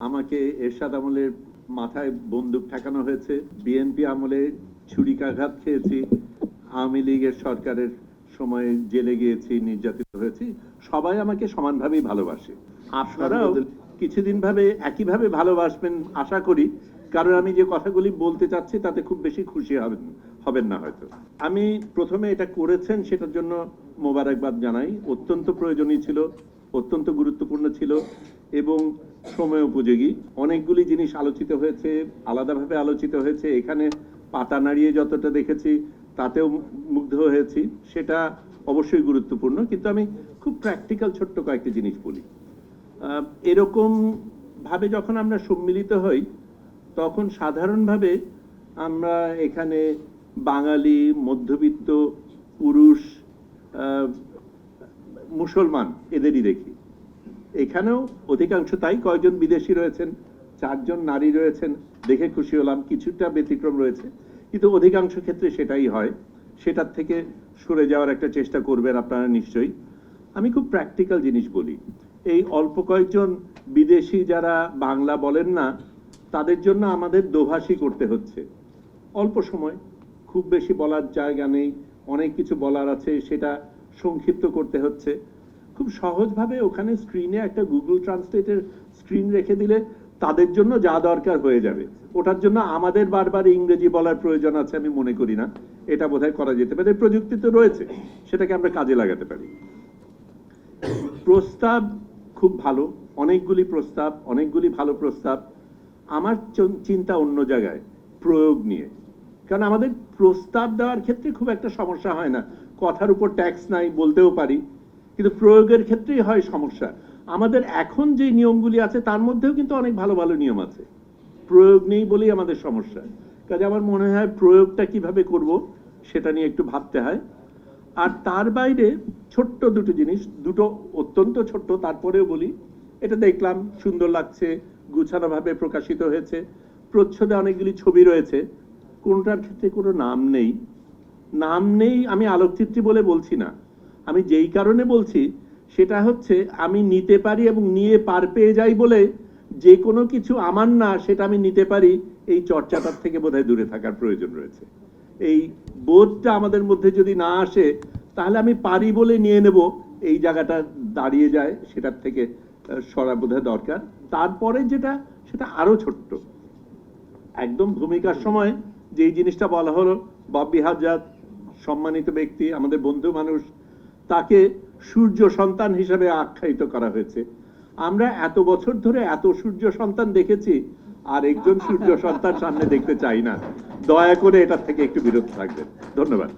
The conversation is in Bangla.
আমাকে এরশাদ আমলের মাথায় বন্দুক ঠেকানো হয়েছে। বিএনপি আমলে ছুরিকাঘাত খেয়েছি। আওয়ামী লীগের সরকারের সময়ে জেলে গিয়েছি, নির্যাতিত হয়েছি। সবাই আমাকে সমানভাবেই ভালোবাসে। আপনারাও কিছুদিন ভাবে একইভাবে ভালোবাসবেন আশা করি। কারণ আমি যে কথাগুলি বলতে চাচ্ছি, তাতে খুব বেশি খুশি হবেন হবেন না হয়তো। আমি প্রথমে এটা করেছেন, সেটার জন্য মোবারকবাদ জানাই। অত্যন্ত প্রয়োজনীয় ছিল, অত্যন্ত গুরুত্বপূর্ণ ছিল। এবং সময় উপযোগী। অনেকগুলি জিনিস আলোচিত হয়েছে আলাদাভাবে আলোচিত হয়েছে। এখানে পাতা নাড়িয়ে যতটা দেখেছি তাতেও মুগ্ধ হয়েছি। সেটা অবশ্যই গুরুত্বপূর্ণ। কিন্তু আমি খুব প্র্যাকটিক্যাল ছোট্ট কয়েকটি জিনিস বলি। আহ, এরকম ভাবে যখন আমরা সম্মিলিত হই তখন সাধারণভাবে আমরা এখানে বাঙালি মধ্যবিত্ত পুরুষ মুসলমান এদেরই দেখি। এখানেও অধিকাংশ তাই কয়েকজন বিদেশি রয়েছেন, চারজন নারী রয়েছেন, দেখে খুশি হলাম, কিছুটা ব্যতিক্রম রয়েছে। কিন্তু অধিকাংশ ক্ষেত্রে সেটাই হয়। সেটার থেকে সরে যাওয়ার একটা চেষ্টা করবেন আপনারা নিশ্চয়ই। আমি খুব প্র্যাকটিক্যাল জিনিস বলি। এই অল্প কয়েকজন বিদেশি যারা বাংলা বলেন না, তাদের জন্য আমাদের দোভাষী করতে হচ্ছে। অল্প সময়, খুব বেশি বলার জায়গা নেই, অনেক কিছু বলার আছে, সেটা সংক্ষিপ্ত করতে হচ্ছে। খুব সহজভাবে ওখানে স্ক্রিনে একটা গুগল ট্রান্সলেটের স্ক্রিন রেখে দিলে তাদের জন্য যা দরকার হয়ে যাবে। ওটার জন্য আমাদের বারবার ইংরেজি বলার প্রয়োজন আছে আমি মনে করি না। এটা বোধহয় করা যেতে পারে। প্রযুক্তি তো রয়েছে, সেটাকে আমরা কাজে লাগাতে পারি। প্রস্তাব খুব ভালো, অনেকগুলি প্রস্তাব, অনেকগুলি ভালো প্রস্তাব। আমার চিন্তা অন্য জায়গায়, প্রয়োগ নিয়ে। কারণ আমাদের প্রস্তাব দেওয়ার ক্ষেত্রে খুব একটা সমস্যা হয় না। কথার উপর ট্যাক্স নাই বলতেও পারি। কিন্তু প্রয়োগের ক্ষেত্রেই হয় সমস্যা। আমাদের এখন যে নিয়মগুলি আছে, তার মধ্যেও কিন্তু অনেক ভালো ভালো নিয়ম আছে। প্রয়োগ নেই বলেই আমাদের সমস্যা। কাজে আমার মনে হয় প্রয়োগটা কীভাবে করব, সেটা নিয়ে একটু ভাবতে হয়। আর তার বাইরে ছোট্ট দুটো জিনিস, দুটো অত্যন্ত ছোট্ট, তারপরেও বলি, এটা দেখলাম, সুন্দর লাগছে, গুছানোভাবে প্রকাশিত হয়েছে। প্রচ্ছদে অনেকগুলি ছবি রয়েছে। কোনটার ক্ষেত্রে কোনো নাম নেই। নাম নেই আমি আলোকচিত্রী বলে বলছি না। আমি যেই কারণে বলছি, সেটা হচ্ছে আমি নিতে পারি এবং নিয়ে পার পেয়ে যাই বলে যে কোনো কিছু আমার না, সেটা আমি নিতে পারি, এই চর্চাটার থেকে বোধহয় দূরে থাকার প্রয়োজন রয়েছে। এই বোধটা আমাদের মধ্যে যদি না আসে, তাহলে আমি পারি বলে নিয়ে নেব, এই জায়গাটা দাঁড়িয়ে যায়, সেটার থেকে সরা বোধহয় দরকার। তারপরে যেটা, সেটা আরও ছোট্ট। একদম ভূমিকার সময় যেই জিনিসটা বলা হলো, বব্বি হাজার সম্মানিত ব্যক্তি, আমাদের বন্ধু মানুষ তাকে সূর্য সন্তান হিসেবে আখ্যায়িত করা হয়েছে। আমরা এত বছর ধরে এত সূর্য সন্তান দেখেছি, আর একজন সূর্য সন্তান সামনে দেখতে চাই না। দয়া করে এটার থেকে একটু বিরত থাকবেন। ধন্যবাদ।